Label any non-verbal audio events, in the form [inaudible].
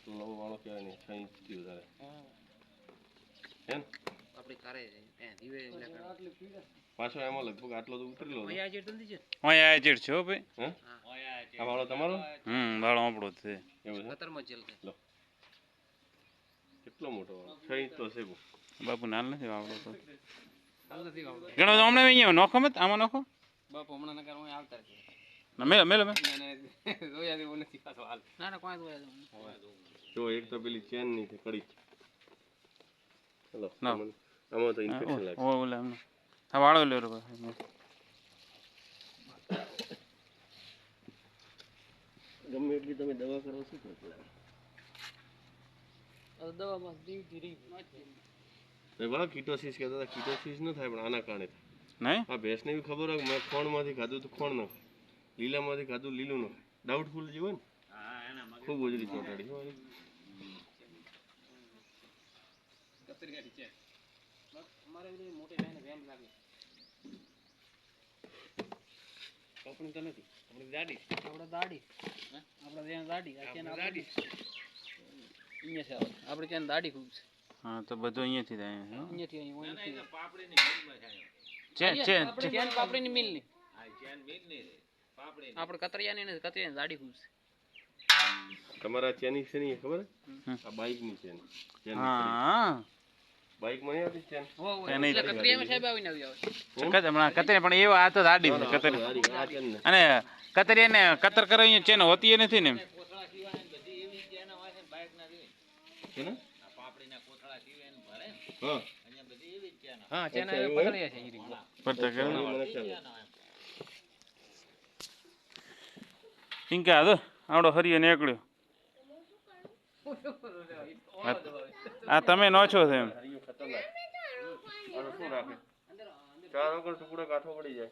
આટલો લાંબો વાળો કહેવાય નહીં છ ઇંચથી વધારે. હે ને આપણી કારે એ દીવે એટલે કારે. પાછો એમાં લગભગ આટલો તો આ છો? ભાઈ. આ વાળો તમારો? હમ ભાડો આપણો છે. એવું છે? કતરમાં જેલ કે કેટલો મોટો વાળો? છ ઇંચ તો હશે બાપુ નાલ નથી વાવડો તો. ઘણો હમણાં અહીંયા નોખો મત આમાં નોખો. બાપુ હમણાં નકર હું આવતા રહેશે. ના મેલો ખાતો [laughs] હાલ. ના ના કોઈ જોયા દેવો જો એક તો પેલી ચેનની છે કડી. ચલો ના. આમાં આમાં તો ઇન્ફેક્શન લાગે ઓ ઓલે એમને હા વાળો લ્યો રે ભાઈ ગમે એટલી તમે દવા કરો શું કરો દવામાં ધીરે ધીરે. તો વાહ કીટોસિસ કહેતા હતા. કીટોસિસ ન થાય પણ આના કારણે થાય. નહીં? આ ભેંસને બી ખબર હોય કે મેં ખોણમાંથી ખાધું તો ખોણ ન ખાય લીલામાંથી ખાધું લીલું ન ખાય ડાઉટફુલ જે હોય ને ખૂબ ઓજરી ચોંટાડી. આપણી તો નથી. આપણી દાઢી. આપણે આપણે ત્યાં દાડી આ અહીંયા છે આપણે ત્યાં દાઢી ખૂબ છે. હા તો બધું અહીંયાથી થાય હો. અહીંયાથી અહીંયા પાપડીની મિલની આપણે કતરિયાની ને કતરિયાની દાઢી ખૂબ છે? તમારા ચેની છે ને ખબર આ બાઇકની ચેન હા બાઇકમાં આવતી ચેન? એટલે કતરિયામાં સાહેબ આવીને આવી આવે કત હમણાં કતરી પણ એવા આ તો દાડી છે કતરી અને આ ને અને કતરી કતર કરે અહીંયા ચેન હોતી નથી ને એમ. છે ને હા. એમ? પકડ્યા છે. ઈ રીતે. પડતા કરે મને ખ્યાલ ઇન્કા તો આવડો હરિયો નીકળ્યો આ- તમે નો છો રાખે ચાર વગર ટુકડો કાઠો પડી જાય